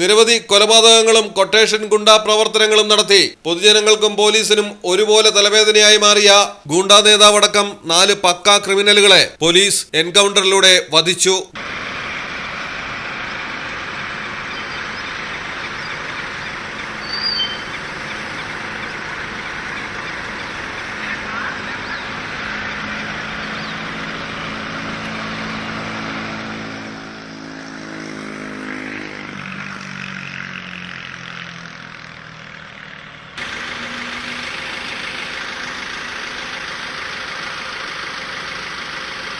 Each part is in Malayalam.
നിരവധി കൊലപാതകങ്ങളും കൊട്ടേഷൻ ഗുണ്ടാ പ്രവർത്തനങ്ങളും നടത്തി. പൊതുജനങ്ങൾക്കും പോലീസിനും ഒരുപോലെ തലവേദനയായി മാറിയ ഗുണ്ടാ നേതാവടക്കം നാല് പക്കാ ക്രിമിനലുകളെ പോലീസ് എൻകൗണ്ടറിലൂടെ വധിച്ചു.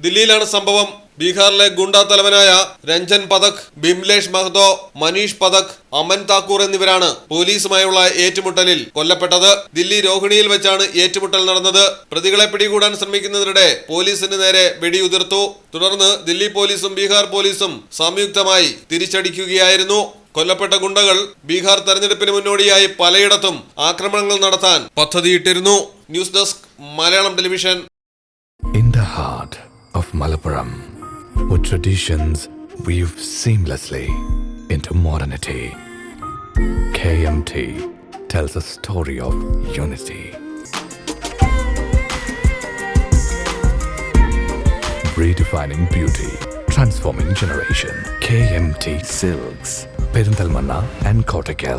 ദില്ലിയിലാണ് സംഭവം. ബീഹാറിലെ ഗുണ്ട തലവനായ രഞ്ജൻ പഥക് ബിംലേഷ് മഹ്തോ മനീഷ് പഥക് അമൻ താക്കൂർ എന്നിവരാണ് പോലീസുമായുള്ള ഏറ്റുമുട്ടലിൽ കൊല്ലപ്പെട്ടത്. ദില്ലി രോഹിണിയിൽ വെച്ചാണ് ഏറ്റുമുട്ടൽ നടന്നത്. പ്രതികളെ പിടികൂടാൻ ശ്രമിക്കുന്നതിനിടെ പോലീസിന് നേരെ വെടിയുതിർത്തു. തുടർന്ന് ദില്ലി പോലീസും ബീഹാർ പോലീസും സംയുക്തമായി തിരിച്ചടിക്കുകയായിരുന്നു. കൊല്ലപ്പെട്ട ഗുണ്ടകൾ ബീഹാർ തെരഞ്ഞെടുപ്പിന് മുന്നോടിയായി പലയിടത്തും ആക്രമണങ്ങൾ നടത്താൻ പദ്ധതിയിട്ടിരുന്നു. News desk Malayalam television. In the heart of Malappuram, with traditions weave seamlessly into modernity, KMT tells a story of unity. Redefining beauty, transforming generation. KMT Silks, Perindalmanna and Kottakkal.